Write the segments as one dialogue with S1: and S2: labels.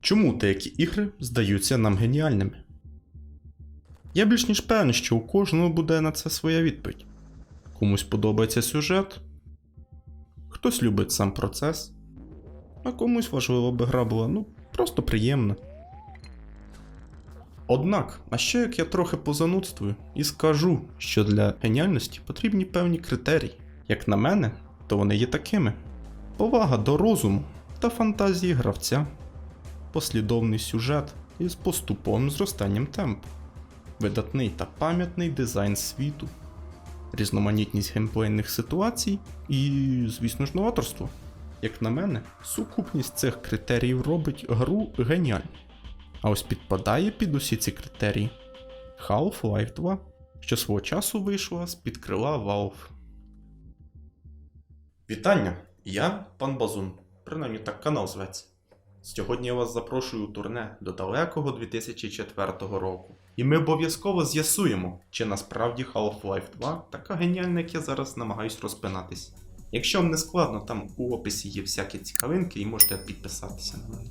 S1: Чому деякі ігри здаються нам геніальними? Я більш ніж певний, що у кожного буде на це своя відповідь. Комусь подобається сюжет, хтось любить сам процес, а комусь важливо, аби гра була ну, просто приємна. Однак, а ще як я трохи позанудствую і скажу, що для геніальності потрібні певні критерії. Як на мене, то вони є такими: повага до розуму та фантазії гравця, послідовний сюжет із поступовим зростанням темпу, видатний та пам'ятний дизайн світу, різноманітність геймплейних ситуацій і, звісно ж, новаторство. Як на мене, сукупність цих критеріїв робить гру геніальною. А ось підпадає під усі ці критерії Half-Life 2, що свого часу вийшла з-під крила Valve. Вітання! Я пан Базун, принаймні так канал зветься. Сьогодні я вас запрошую у турне до далекого 2004 року. І ми обов'язково з'ясуємо, чи насправді Half-Life 2 така геніальна, як я зараз намагаюсь розпинатись. Якщо вам не складно, там у описі є всякі цікавинки і можете підписатися на мене.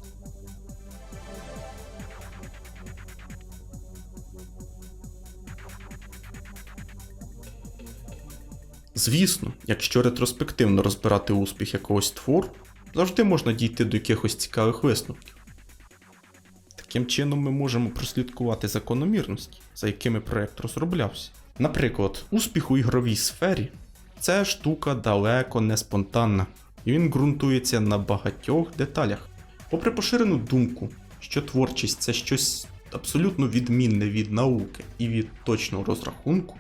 S1: Звісно, якщо ретроспективно розбирати успіх якогось твору, завжди можна дійти до якихось цікавих висновків. Таким чином ми можемо прослідкувати закономірності, за якими проект розроблявся. Наприклад, успіх у ігровій сфері це штука далеко не спонтанна, і він ґрунтується на багатьох деталях. Попри поширену думку, що творчість це щось абсолютно відмінне від науки і від точного розрахунку,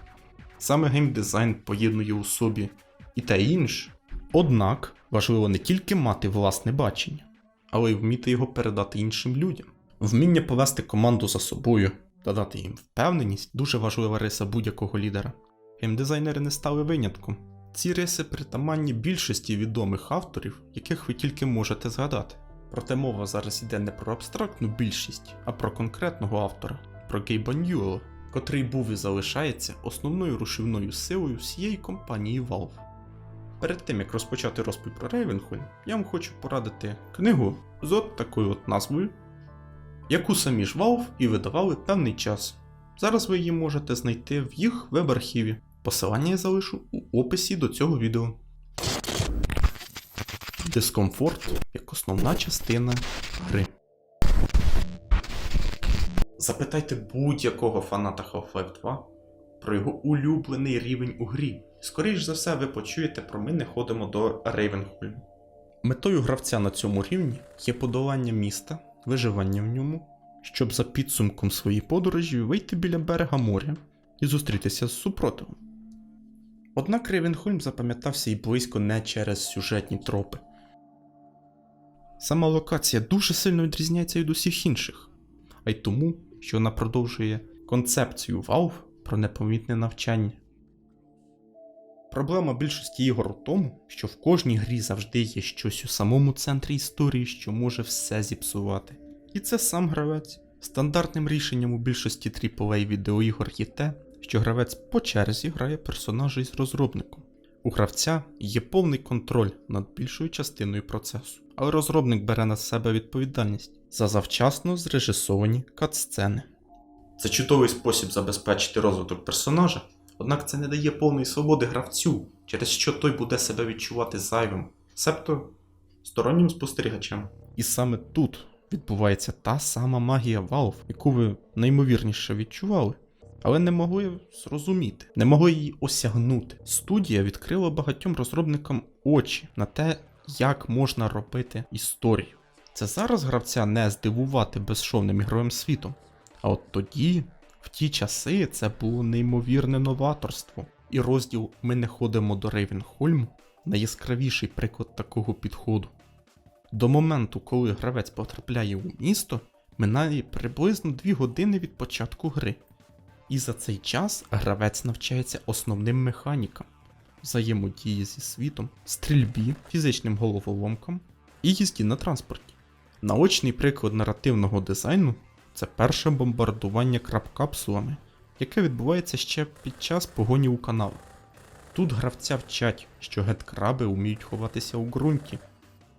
S1: Саме геймдизайн поєднує у собі і те інше. Однак важливо не тільки мати власне бачення, але й вміти його передати іншим людям. Вміння повести команду за собою та дати їм впевненість дуже важлива риса будь-якого лідера. Геймдизайнери не стали винятком. Ці риси притаманні більшості відомих авторів, яких ви тільки можете згадати. Проте мова зараз йде не про абстрактну більшість, а про конкретного автора, про Гейба Ньюелла, котрий був і залишається основною рушівною силою всієї компанії Valve. Перед тим як розпочати розповідь про Ravenholm, я вам хочу порадити книгу з от такою от назвою, яку самі ж Valve і видавали певний час. Зараз ви її можете знайти в їх веб-архіві. Посилання я залишу у описі до цього відео. Дискомфорт як основна частина гри. Запитайте будь-якого фаната Half-Life 2 про його улюблений рівень у грі. Скоріш за все, ви почуєте про ми не ходимо до Рейвенхольму. Метою гравця на цьому рівні є подолання міста, виживання в ньому, щоб за підсумком своєї подорожі вийти біля берега моря і зустрітися з супротивом. Однак Рейвенхольм запам'ятався і близько не через сюжетні тропи. Сама локація дуже сильно відрізняється від усіх інших, а й тому, що вона продовжує концепцію Valve про непомітне навчання. Проблема більшості ігор у тому, що в кожній грі завжди є щось у самому центрі історії, що може все зіпсувати. І це сам гравець. Стандартним рішенням у більшості AAA відеоігор є те, що гравець по черзі грає персонажа із розробником. У гравця є повний контроль над більшою частиною процесу, але розробник бере на себе відповідальність за завчасно зрежисовані катсцени. Це чудовий спосіб забезпечити розвиток персонажа, однак це не дає повної свободи гравцю, через що той буде себе відчувати зайвим, себто стороннім спостерігачем. І саме тут відбувається та сама магія Valve, яку ви наймовірніше відчували, але не могли зрозуміти, не могли її осягнути. Студія відкрила багатьом розробникам очі на те, як можна робити історію. Це зараз гравця не здивувати безшовним ігровим світом. А от тоді, в ті часи, це було неймовірне новаторство. І розділ Ми не ходимо до Рейвенхольму найяскравіший приклад такого підходу. До моменту, коли гравець потрапляє у місто, минає приблизно 2 години від початку гри. І за цей час гравець навчається основним механікам, взаємодії зі світом, стрільбі, фізичним головоломкам і їзді на транспорті. Наочний приклад наративного дизайну це перше бомбардування краб-капсулами, яке відбувається ще під час погоні у канал. Тут гравця вчать, що геткраби вміють ховатися у ґрунті,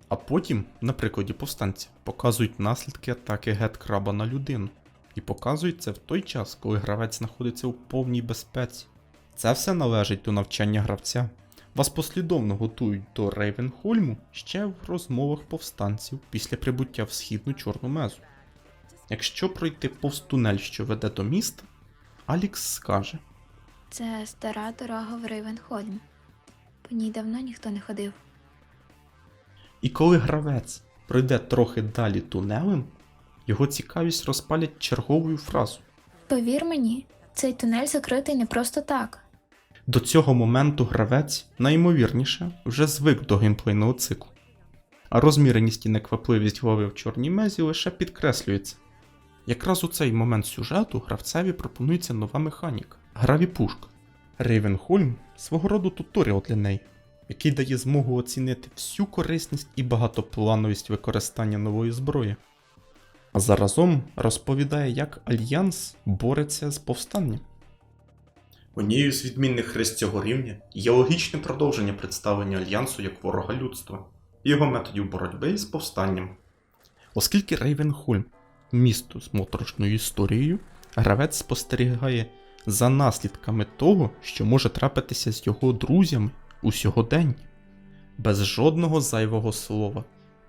S1: А потім, на прикладі повстанців, показують наслідки атаки геткраба на людину. І показують це в той час, коли гравець знаходиться у повній безпеці. Це все належить до навчання гравця. Вас послідовно готують до Рейвенхольму ще в розмовах повстанців після прибуття в східну чорну мезу. Якщо пройти повз тунель, що веде до міста, Алікс скаже:
S2: Це стара дорога в Рейвенхольм. По ній давно ніхто не ходив.
S1: І коли гравець пройде трохи далі тунелем, його цікавість розпалять черговою фразу.
S2: Повір мені, цей тунель закритий не просто так.
S1: До цього моменту гравець, найімовірніше, вже звик до геймплейного циклу. А розміреність і неквапливість голови в чорній мезі лише підкреслюється. Якраз у цей момент сюжету гравцеві пропонується нова механіка граві пушка. Рейвенхольм свого роду туторіал для неї, який дає змогу оцінити всю корисність і багатоплановість використання нової зброї. А заразом розповідає, як Альянс бореться з повстанням. Однією з відмінних хрест цього рівня є логічне продовження представлення Альянсу як ворога людства і його методів боротьби з повстанням. Оскільки Рейвенхольм місто з моторошною історією, гравець спостерігає за наслідками того, що може трапитися з його друзями у сьогоденні. Без жодного зайвого слова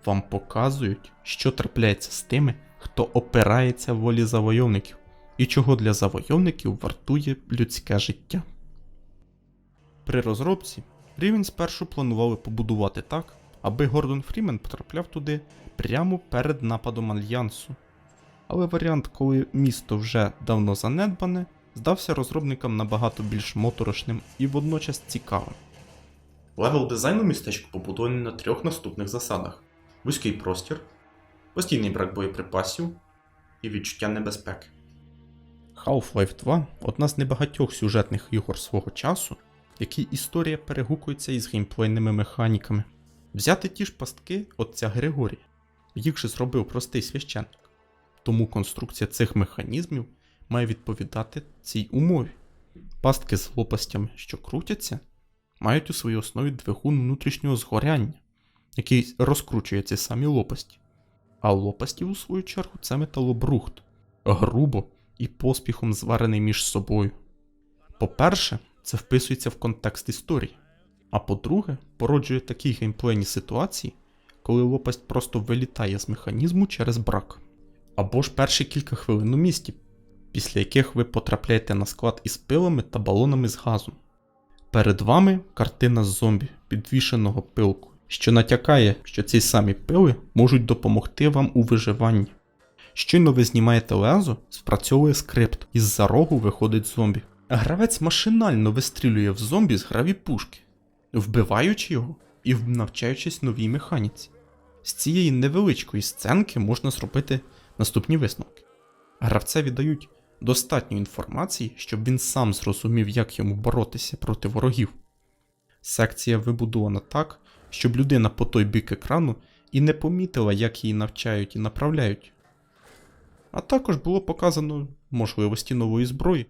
S1: вам показують, що трапляється з тими, хто опирається волі завойовників і чого для завойовників вартує людське життя. При розробці рівень спершу планували побудувати так, аби Гордон Фрімен потрапляв туди прямо перед нападом Альянсу. Але варіант, коли місто вже давно занедбане, здався розробникам набагато більш моторошним і водночас цікавим. Левел дизайну містечка побудований на трьох наступних засадах: вузький простір, постійний брак боєприпасів і відчуття небезпеки. Half-Life 2 одна з небагатьох сюжетних ігор свого часу, в якій історія перегукується із геймплейними механіками. Взяти ті ж пастки отця Григорія, їх же зробив простий священник. Тому конструкція цих механізмів має відповідати цій умові. Пастки з лопастями, що крутяться, мають у своїй основі двигун внутрішнього згоряння, який розкручує ці самі лопасті. А лопасті, у свою чергу, це металобрухт, грубо і поспіхом зварений між собою. По-перше, це вписується в контекст історії. А по-друге, породжує такі геймплейні ситуації, коли лопасть просто вилітає з механізму через брак. Або ж перші кілька хвилин у місті, після яких ви потрапляєте на склад із пилами та балонами з газом. Перед вами картина зомбі, підвішеного пилку, що натякає, що ці самі пили можуть допомогти вам у виживанні. Щойно ви знімаєте лезо, спрацьовує скрипт, і з-за рогу виходить зомбі. Гравець машинально вистрілює в зомбі з граві пушки, вбиваючи його і навчаючись новій механіці. З цієї невеличкої сценки можна зробити наступні висновки. Гравцеві дають достатньо інформації, щоб він сам зрозумів, як йому боротися проти ворогів. Секція вибудована так, щоб людина по той бік екрану і не помітила, як її навчають і направляють. А також було показано можливості нової зброї.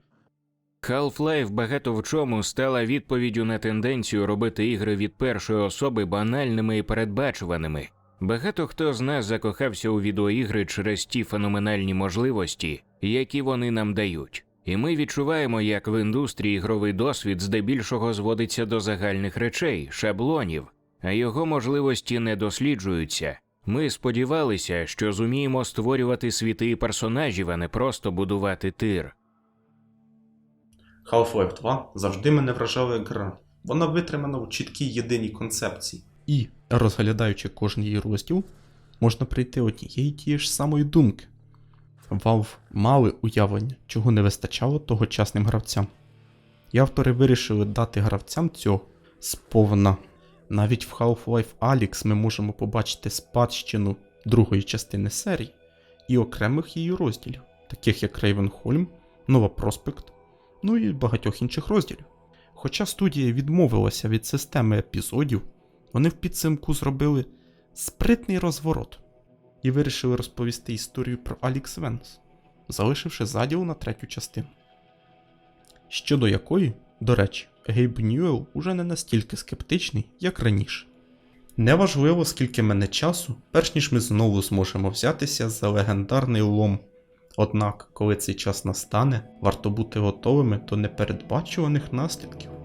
S3: Half-Life багато в чому стала відповіддю на тенденцію робити ігри від першої особи банальними і передбачуваними. Багато хто з нас закохався у відеоігри через ті феноменальні можливості, які вони нам дають. І ми відчуваємо, як в індустрії ігровий досвід здебільшого зводиться до загальних речей, шаблонів, а його можливості не досліджуються. Ми сподівалися, що зуміємо створювати світи і персонажів, а не просто будувати тир.
S1: Half-Life 2 завжди мене вражала гра. Вона витримана у чіткій єдиній концепції. І, розглядаючи кожен її розділ, можна прийти однієї тієї ж самої думки. Valve мали уявлення, чого не вистачало тогочасним гравцям. І автори вирішили дати гравцям цього сповна. Навіть в Half-Life Alyx ми можемо побачити спадщину другої частини серії і окремих її розділів, таких як Ravenholm, Нова Проспект, ну і багатьох інших розділів. Хоча студія відмовилася від системи епізодів, вони в підсумку зробили спритний розворот і вирішили розповісти історію про Алікс Венс, залишивши заділ на третю частину. Щодо якої, до речі, Гейб Ньюел уже не настільки скептичний, як раніше. Неважливо, скільки мене часу, перш ніж ми знову зможемо взятися за легендарний лом. Однак, коли цей час настане, варто бути готовими до непередбачуваних наслідків.